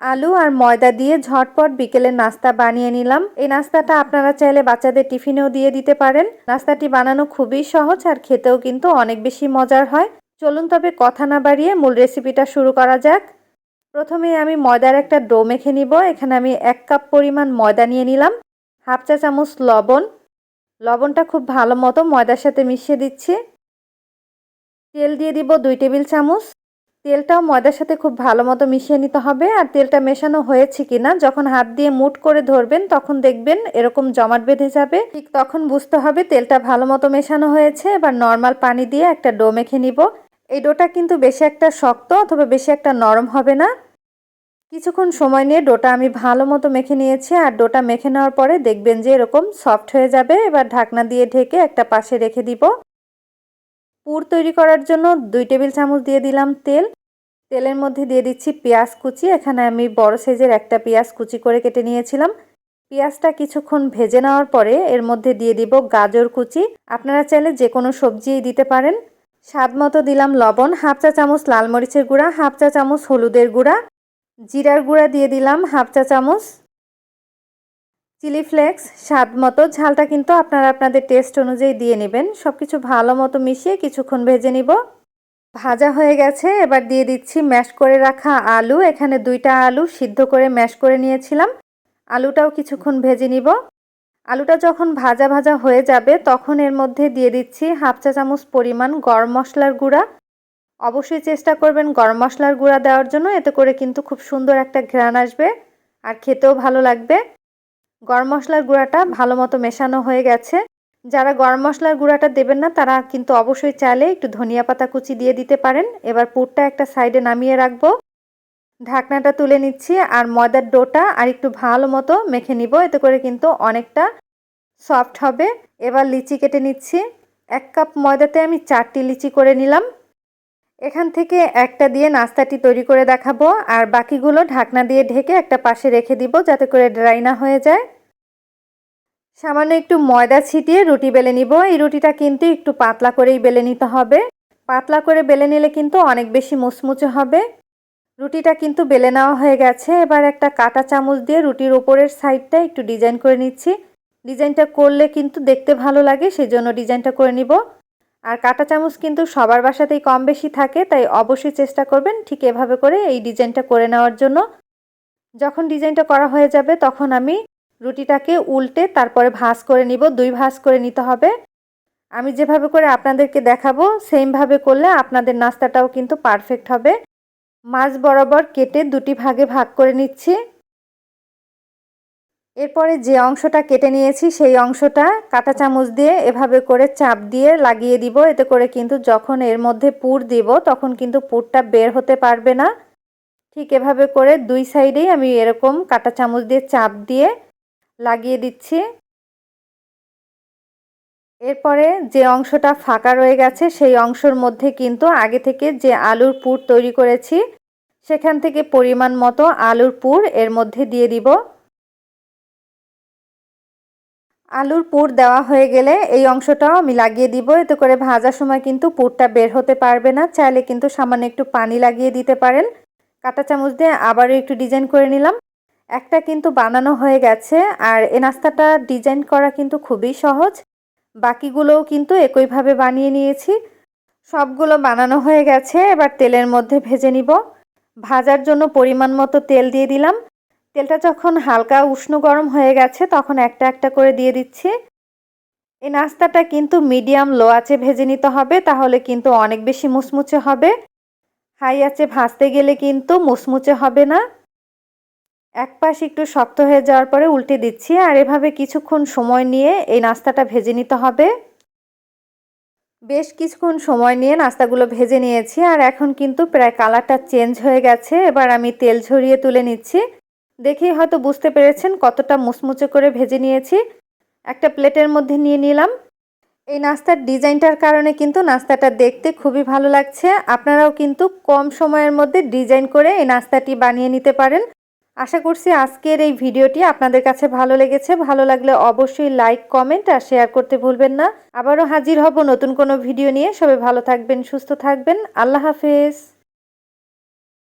আলু আর ময়দা দিয়ে ঝটপট বিকেলের নাস্তা বানিয়ে নিলাম। এই নাস্তাটা আপনারা চাইলে বাচ্চাদের টিফিনেও দিয়ে দিতে পারেন। নাস্তাটি বানানো খুবই সহজ আর খেতেও কিন্তু অনেক বেশি মজার হয়। চলুন তবে কথা না বাড়িয়ে মূল রেসিপিটা শুরু করা যাক। প্রথমে আমি ময়দার একটা ডো মেখে নিব। এখানে আমি এক কাপ পরিমাণ ময়দা নিয়ে নিলাম। হাফ চা চামচ লবণ। লবণটা খুব ভালো মতো ময়দার সাথে মিশিয়ে দিচ্ছি। তেল দিয়ে দিব দুই টেবিল চামচ। তেলটাও ময়দার সাথে খুব ভালো মতো মিশিয়ে নিতে হবে। আর তেলটা মেশানো হয়েছে কিনা, যখন হাত দিয়ে মুট করে ধরবেন, তখন দেখবেন এরকম জমাট বেঁধে যাবে। ঠিক তখন বুঝতে হবে তেলটা ভালো মতো মেশানো হয়েছে। এবার নর্মাল পানি দিয়ে একটা ডো মেখে নিব। এই ডোটা কিন্তু বেশি একটা শক্ত অথবা বেশি একটা নরম হবে না। কিছুক্ষণ সময় নিয়ে ডোটা আমি ভালো মতো মেখে নিয়েছি। আর ডোটা মেখে নেওয়ার পরে দেখবেন যে এরকম সফট হয়ে যাবে। এবার ঢাকনা দিয়ে ঢেকে একটা পাশে রেখে দিব। পুর তৈরি করার জন্য দুই টেবিল চামচ দিয়ে দিলাম তেল। তেলের মধ্যে দিয়ে দিচ্ছি পেঁয়াজ কুচি। এখানে আমি বড় সাইজের একটা পেঁয়াজ কুচি করে কেটে নিয়েছিলাম। পেঁয়াজটা কিছুক্ষণ ভেজে নেওয়ার পরে এর মধ্যে দিয়ে দিব গাজর কুচি। আপনারা চাইলে যে কোনো সবজিই দিতে পারেন। স্বাদ মতো দিলাম লবণ, হাফ চা চামচ লাল মরিচের গুঁড়া, হাফ চা চামচ হলুদের গুঁড়া। জিরার গুঁড়া দিয়ে দিলাম হাফ চা চামচ। চিলি ফ্লেক্স, স্বাদ মতো। ঝালটা কিন্তু আপনারা আপনাদের টেস্ট অনুযায়ী দিয়ে নেবেন। সব কিছু ভালো মতো মিশিয়ে কিছুক্ষণ ভেজে নিব। ভাজা হয়ে গেছে। এবার দিয়ে দিচ্ছি ম্যাশ করে রাখা আলু। এখানে দুইটা আলু সিদ্ধ করে ম্যাশ করে নিয়েছিলাম। আলুটাও কিছুক্ষণ ভেজে নিব। আলুটা যখন ভাজা ভাজা হয়ে যাবে, তখন এর মধ্যে দিয়ে দিচ্ছি হাফ চা চামচ পরিমাণ গরম মশলার গুঁড়া। অবশ্যই চেষ্টা করবেন গরম মশলার গুঁড়া দেওয়ার জন্য। এতে করে কিন্তু খুব সুন্দর একটা ঘ্রাণ আসবে আর খেতেও ভালো লাগবে। গরম মশলার গুঁড়াটা ভালো মতো মেশানো হয়ে গেছে। যারা গরম মশলার গুঁড়াটা দেবেন না, তারা কিন্তু অবশ্যই চাইলে একটু ধনিয়া পাতা কুচি দিয়ে দিতে পারেন। এবার পুরটা একটা সাইডে নামিয়ে রাখব। ঢাকনাটা তুলে নিচ্ছি আর ময়দার ডোটা আর একটু ভালো মতো মেখে নিব। এতে করে কিন্তু অনেকটা সফট হবে। এবার লিচি কেটে নিচ্ছি। এক কাপ ময়দাতে আমি চারটি লিচি করে নিলাম। এখান থেকে একটা দিয়ে নাস্তাটি তৈরি করে দেখাবো। আর বাকিগুলো ঢাকনা দিয়ে ঢেকে একটা পাশে রেখে দিব যাতে করে ড্রাই না হয়ে যায়। সামান্য একটু ময়দা ছিটিয়ে রুটি বেলে নিব। এই রুটিটা কিন্তু একটু পাতলা করেই বেলে নিতে হবে। পাতলা করে বেলে নিলে কিন্তু অনেক বেশি মুচমুচে হবে। রুটিটা কিন্তু বেলে নেওয়া হয়ে গেছে। এবার একটা কাটা চামচ দিয়ে রুটির ওপরের সাইডটা একটু ডিজাইন করে নিচ্ছি। ডিজাইনটা করলে কিন্তু দেখতে ভালো লাগে সেই জন্য ডিজাইনটা করে নিব। আর কাটা চামচ কিন্তু সবার বাসাতেই কম বেশি থাকে, তাই অবশ্যই চেষ্টা করবেন ঠিক এভাবে করে এই ডিজাইনটা করে নেওয়ার জন্য। যখন ডিজাইনটা করা হয়ে যাবে, তখন আমি রুটিটাকে উল্টে তারপরে ভাঁজ করে নিব, দুই ভাঁজ করে নিতে হবে। আমি যেভাবে করে আপনাদেরকে দেখাবো, সেমভাবে করলে আপনাদের নাস্তাটাও কিন্তু পারফেক্ট হবে। মাছ বরাবর কেটে দুটি ভাগে ভাগ করে নিচ্ছি। এরপরে যে অংশটা কেটে নিয়েছি, সেই অংশটা কাঁটা চামচ দিয়ে এভাবে করে চাপ দিয়ে লাগিয়ে দিব। এতে করে কিন্তু যখন এর মধ্যে পুর দিব, তখন কিন্তু পুরটা বের হতে পারবে না। ঠিক এভাবে করে দুই সাইডেই আমি এরকম কাঁটা চামচ দিয়ে চাপ দিয়ে লাগিয়ে দিচ্ছি। এরপরে যে অংশটা ফাঁকা রয়ে গেছে, সেই অংশের মধ্যে কিন্তু আগে থেকে যে আলুর পুর তৈরি করেছি, সেখান থেকে পরিমাণ মতো আলুর পুর এর মধ্যে দিয়ে দিব। আলুর পুর দেওয়া হয়ে গেলে এই অংশটাও আমি লাগিয়ে দিব। এতে করে ভাজার সময় কিন্তু পুরটা বের হতে পারবে না। চাইলে কিন্তু সামান্য একটু পানি লাগিয়ে দিতে পারেন। কাঁটা চামচ দিয়ে আবারও একটু ডিজাইন করে নিলাম। একটা কিন্তু বানানো হয়ে গেছে আর এ নাস্তাটা ডিজাইন করা কিন্তু খুবই সহজ। বাকিগুলোও কিন্তু একইভাবে বানিয়ে নিয়েছি। সবগুলো বানানো হয়ে গেছে, এবার তেলের মধ্যে ভেজে নিব। ভাজার জন্য পরিমাণ মতো তেল দিয়ে দিলাম। তেলটা যখন হালকা উষ্ণ গরম হয়ে গেছে, তখন একটা একটা করে দিয়ে দিচ্ছি। এই নাস্তাটা কিন্তু মিডিয়াম লো আছে ভেজে নিতে হবে, তাহলে কিন্তু অনেক বেশি মুচমুচে হবে। হাই আছে ভাজতে গেলে কিন্তু মুচমুচে হবে না। এক পাশ একটু শক্ত হয়ে যাওয়ার পরে উল্টে দিচ্ছি, আর এভাবে কিছুক্ষণ সময় নিয়ে এই নাস্তাটা ভেজে নিতে হবে। বেশ কিছুক্ষণ সময় নিয়ে নাস্তাগুলো ভেজে নিয়েছি, আর এখন কিন্তু প্রায় কালারটা চেঞ্জ হয়ে গেছে। এবার আমি তেল ঝরিয়ে তুলে নিচ্ছি। দেখেই হয়তো বুঝতে পেরেছেন কতটা মুচমুচে করে ভেজে নিয়েছি। একটা প্লেটের মধ্যে নিয়ে নিলাম। এই নাস্তার ডিজাইনটার কারণে কিন্তু নাস্তাটা দেখতে খুবই ভালো লাগছে। আপনারাও কিন্তু কম সময়ের মধ্যে ডিজাইন করে এই নাস্তাটি বানিয়ে নিতে পারেন। আশা করছি আজকের এই ভিডিওটি আপনাদের কাছে ভালো লেগেছে। ভালো লাগলে অবশ্যই লাইক, কমেন্ট আর শেয়ার করতে ভুলবেন না। আবারও হাজির হব নতুন কোনো ভিডিও নিয়ে। সবাই ভালো থাকবেন, সুস্থ থাকবেন। আল্লাহ হাফেজ।